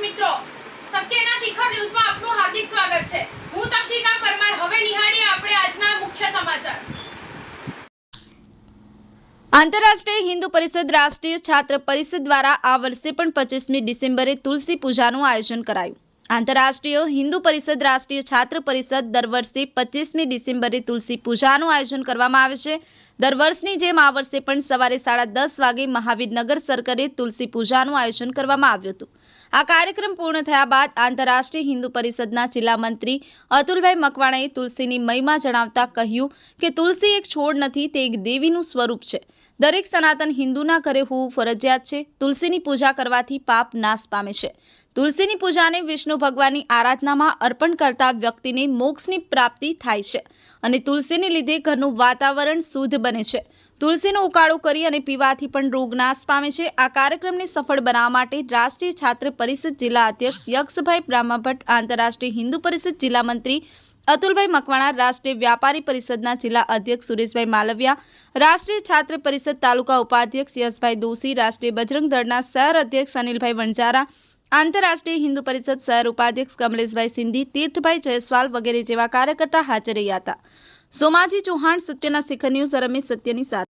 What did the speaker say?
મિત્રો. સત્યના શિખર ન્યૂઝમાં આપનું હાર્દિક સ્વાગત છે. હું તક્ષિકા પરમાર. હવે નિહાળીએ આપણે આજના મુખ્ય સમાચાર. આંતરરાષ્ટ્રીય હિન્દુ પરિષદ રાષ્ટ્રીય છાત્ર પરિષદ દ્વારા આ વર્ષે પણ પચીસમી ડિસેમ્બરે તુલસી પૂજાનું આયોજન કરાયું. આંતરરાષ્ટ્રીય હિન્દુ પરિષદ રાષ્ટ્રીય છાત્ર પરિષદ દર વર્ષે પચીસમી ડિસેમ્બરે તુલસી પૂજાનું આયોજન કરવામાં આવે છે. દર વર્ષની જેમ આ વર્ષે પણ સવારે સાડા દસ વાગે મહાવીરનગર સર્કલે તુલસી પૂજાનું આયોજન કરવામાં આવ્યું હતું. આ કાર્યક્રમ પૂર્ણ થયા બાદ આંતરરાષ્ટ્રીય હિન્દુ પરિષદના જિલ્લા મંત્રી અતુલભાઈ મકવાણાએ તુલસીની મહિમા જણાવતા કહ્યું કે તુલસી એક છોડ નથી, તે એક દેવીનું સ્વરૂપ છે. દરેક સનાતન હિન્દુના ઘરે હોવું ફરજિયાત છે. તુલસીની પૂજા કરવાથી પાપ નાશ પામે છે. તુલસીની પૂજાને વિષ્ણુ ભગવાનની આરાધનામાં અર્પણ કરતા વ્યક્તિને મોક્ષની પ્રાપ્તિ થાય છે અને તુલસીને લીધે ઘરનું વાતાવરણ શુદ્ધ બને છે. તુલસીનો ઉકાળો કરી અને પીવાથી પણ રોગ નાશ પામે છે. આ કાર્યક્રમને સફળ બનાવવા માટે રાષ્ટ્રીય છાત્ર પરિષદ જિલ્લા અધ્યક્ષ યક્ષભાઈ બ્રાહ્મભટ્ટ, આંતરરાષ્ટ્રીય હિન્દુ પરિષદ જિલ્લા મંત્રી અતુલભાઈ મકવાણા, રાષ્ટ્રીય વ્યાપારી પરિષદના જિલ્લા અધ્યક્ષ સુરેશભાઈ માલવિયા, રાષ્ટ્રીય છાત્ર પરિષદ તાલુકા ઉપાધ્યક્ષ યશભાઈ દોશી, રાષ્ટ્રીય બજરંગ દળના શહેર અધ્યક્ષ અનિલભાઈ વણજારા આંતરરાષ્ટ્રીય હિન્દુ પરિષદ શહેર ઉપાધ્યક્ષ કમલેશભાઈ સિંધી, તીર્થભાઈ જયસ્વાલ વગેરે જેવા કાર્યકર્તા હાજર રહ્યા હતા. સોમાજી ચૌહાણ સત્યના શિખર ન્યૂઝ રમેશ સત્યની સાથે.